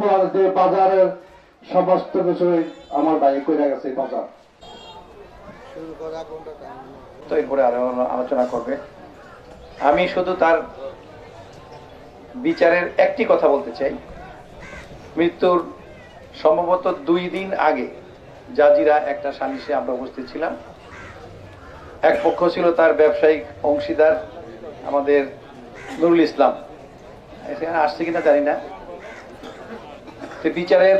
Plus যে বাজারের সমস্ত কিছুই আমার ভাই করে গেছে বাজার। আলোচনা করবে। আমি শুধু তার বিচারের একটি কথা বলতে চাই। মৃত্যুর সম্ভবত দুই দিন আগে জাজিরা একটা সালিশে আমরা উপস্থিত ছিলাম। এক পক্ষ ছিল তার ব্যবসায়িক অংশীদার, আমাদের নুরুল ইসলাম। এখানে আসছে কিনা জানি না। বিচারের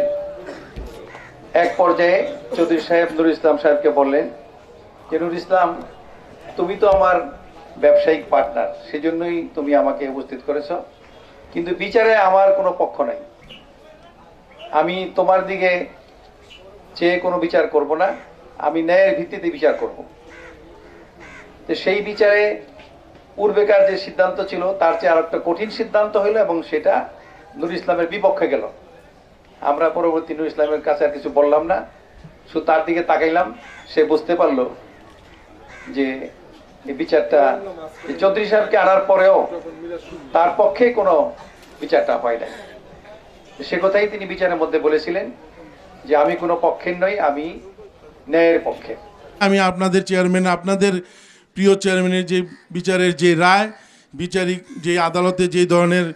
এক পর্যায়ে চৌধুরী সাহেব নুরুল ইসলাম সাহেবকে বললেন, যে নুরুল ইসলাম, তুমি তো আমার ব্যবসায়িক পার্টনার সেজন্যই তুমি আমাকে উপস্থিত করেছ, কিন্তু বিচারে আমার কোনো পক্ষ নাই। আমি তোমার দিকে চেয়ে কোনো বিচার করব না, আমি ন্যায়ের ভিত্তিতে বিচার করব। তো সেই বিচারে পূর্বেকার যে সিদ্ধান্ত ছিল, তার চেয়ে আর একটা কঠিন সিদ্ধান্ত হলো এবং সেটা নুর ইসলামের বিপক্ষে গেল। আমরা পরবর্তী নুর ইসলামের কাছে আর কিছু বললাম না। শুধু তার দিকে তাকাইলাম, সে বুঝতে পারল যে বিচারটা চৌধুরী সাহেবকে আনার পরেও তার পক্ষে কোনো বিচারটা হয় না সে কথাই তিনি বিচারের মধ্যে বলেছিলেন যে আমি কোনো পক্ষের নই, আমি ন্যায়ের পক্ষে। আমি আপনাদের চেয়ারম্যান, আপনাদের প্রিয় চেয়ারম্যানের যে বিচারের যে রায়, বিচারিক যে আদালতে যে ধরনের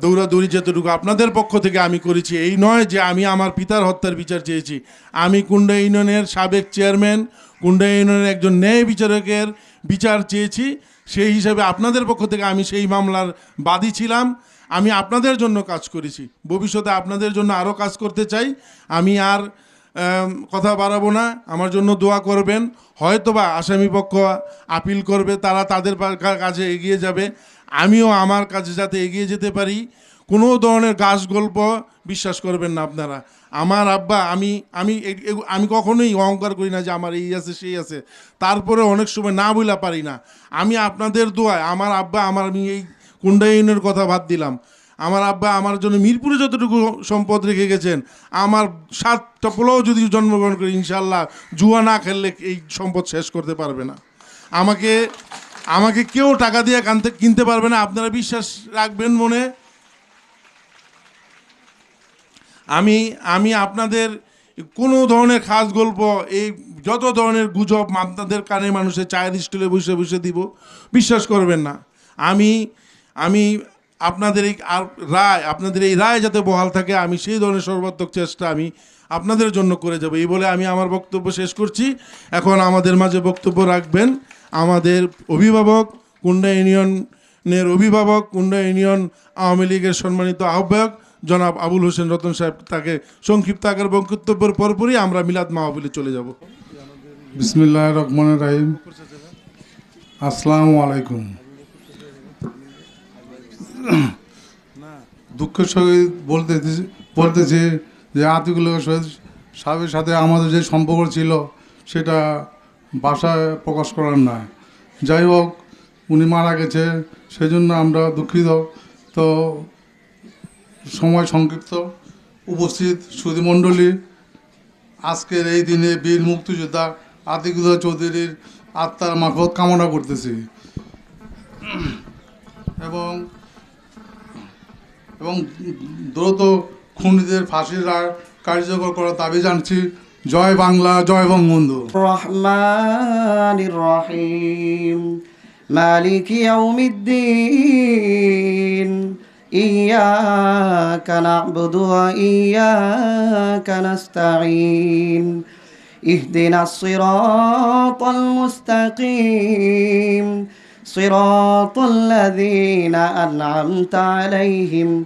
দৌড়াদৌড়ি যতটুকু আপনাদের পক্ষ থেকে আমি করেছি, এই নয় যে আমি আমার পিতার হত্যার বিচার চেয়েছি। আমি কুন্ডা ইউনিয়নের সাবেক চেয়ারম্যান, কুন্ডা ইউনিয়নের একজন ন্যায় বিচারকের বিচার চেয়েছি। সেই হিসাবে আপনাদের পক্ষ থেকে আমি সেই মামলার বাদী ছিলাম। আমি আপনাদের জন্য কাজ করেছি। ভবিষ্যতে আপনাদের জন্য আরও কাজ করতে চাই। আমি আর কথা বাড়াবো না। আমার জন্য দোয়া করবেন। হয়তোবা আসামি পক্ষ আপিল করবে, তারা তাদের পা- কা- কাজে এগিয়ে যাবে। আমিও আমার কাজে যাতে এগিয়ে যেতে পারি, কোনো ধরনের গাছ গল্প বিশ্বাস করবেন না আপনারা। আমার আব্বা, আমি আমি আমি কখনোই অহংকার করি না যে আমার এই আছে, সেই আছে। তারপরে অনেক সময় না বইলা পারি না। আমি আপনাদের দোয়ায়, আমার আব্বা, আমার আমি এই কুন্ডা ইউনিয়নের কথা বাদ দিলাম। আমার আব্বা আমার জন্য মিরপুরে যতটুকু সম্পদ রেখে গেছেন, আমার সাতটা পোলাও যদি জন্মগ্রহণ করি ইনশাল্লাহ জুয়া না খেললে এই সম্পদ শেষ করতে পারবে না। আমাকে আমাকে কেউ টাকা দিয়ে কানতে কিনতে পারবে না। আপনারা বিশ্বাস রাখবেন মনে। আমি আমি আপনাদের কোনো ধরনের খাস গল্প, এই যত ধরনের গুজব আপনাদের কানে মানুষের চায়ের স্টলে বসে বসে দিব, বিশ্বাস করবেন না। আমি আমি আপনাদের এই আর রায়, আপনাদের এই রায় যাতে বহাল থাকে, আমি সেই ধরনের সর্বাত্মক চেষ্টা আমি আপনাদের জন্য করে যাব। এই বলে আমি আমার বক্তব্য শেষ করছি। এখন আমাদের মাঝে বক্তব্য রাখবেন আমাদের অভিভাবক, কুন্ডা ইউনিয়নের অভিভাবক, কুন্ডা ইউনিয়ন আওয়ামী লীগের সম্মানিত আহ্বায়ক জনাব আবুল হোসেন রতন সাহেব তাকে সংক্ষিপ্ত আকার বক্তব্যের পরপরই আমরা মিলাদ মাহফিলে চলে যাব। বিসমিল্লাহ রহমান রাহিম। আসসালামু আলাইকুম। দুঃখের সহিত বলতে বলতেছি যে সহিত সাহেবের সাথে আমাদের যে সম্পর্ক ছিল, সেটা ভাষায় প্রকাশ করার নয় যাই হোক, উনি মারা গেছে সেই জন্য আমরা দুঃখিত। তো সময় সংক্ষিপ্ত। উপস্থিত সুধীমণ্ডলী আজকের এই দিনে বীর মুক্তিযোদ্ধা আতিকুল্লাহ চৌধুরীর আত্মার মাফত কামনা করতেছি। এবং এবং দ্রুত খুনিদের ফাঁসির রায় কার্যকর করার দাবি জানছি জয় বাংলা জয় বঙ্গবন্ধু الرحمن الرحيم مالك يوم الدين إياك نعبد وإياك نستعين اهدنا الصراط المستقيم صراط الذين أنعمت عليهم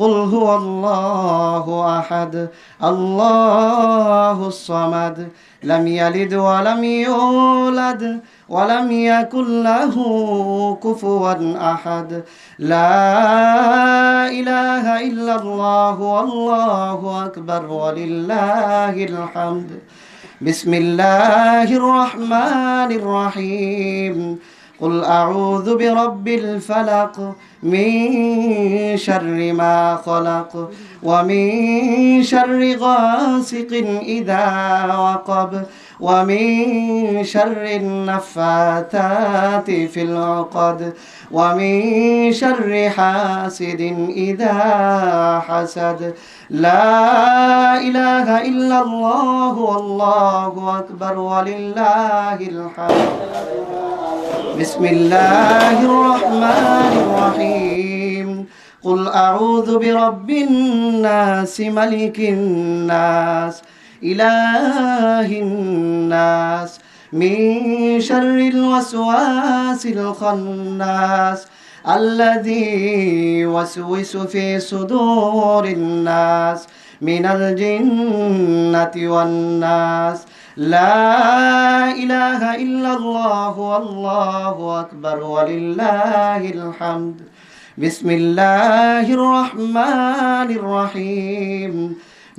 قل هو الله أحد الله الصمد لم يلد ولم يولد ولم يكن له كفوا أحد. لا إله إلا الله والله أكبر ولله الحمد. بسم الله الرحمن الرحيم. قل أعوذ برب الفلق من شر ما خلق ومن شر غاسق إذا وقب ومن شر النفاثات في العقد ومن شر حاسد إذا حسد. لا إله إلا الله والله أكبر ولله الحمد. بسم الله الرحمن الرحيم. قل أعوذ برب الناس ملك الناس إله الناس من شر الوسواس الخناس الذي يوسوس في صدور الناس من الجنة والناس لا إله إلا الله والله أكبر ولله الحمد بسم الله الرحمن الرحيم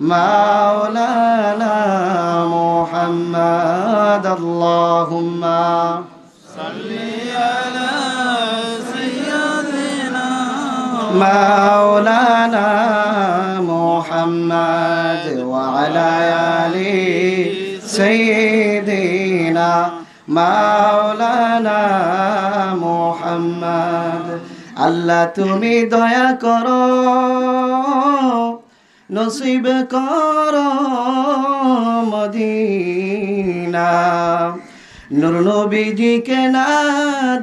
مولانا محمد اللهم مولانا محمد وعلى آل سيدنا مولانا محمد আল্লাহ তুমি দয়া করো নসিব কর মদিনা। নূর নবীজিকে না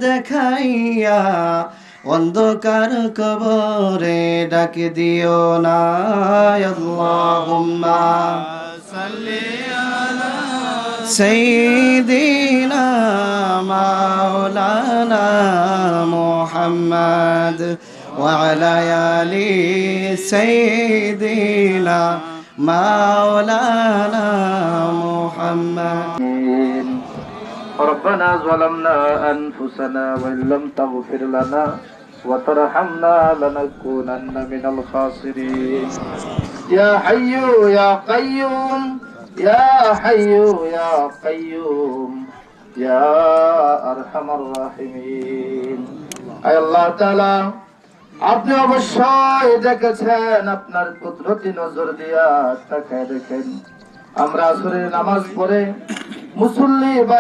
দেখাইয়া অন্ধকার কবরে ডাক দিও না সেই সাল্লি মাওলানা মোহাম্মদ وعلى آل سيدنا مولانا محمد. ربنا ظلمنا أنفسنا وإن لم تغفر لنا وترحمنا لنكونن من الخاسرين. يا حي يا قيوم يا حي يا قيوم يا أرحم الراحمين. أي الله تعالى আপনি অবশ্যই দেখেছেন, আপনার কুদরতি নজর দিয়া তাকায় দেখেন। আমরা আসরে নামাজ পড়ে মুসল্লি বা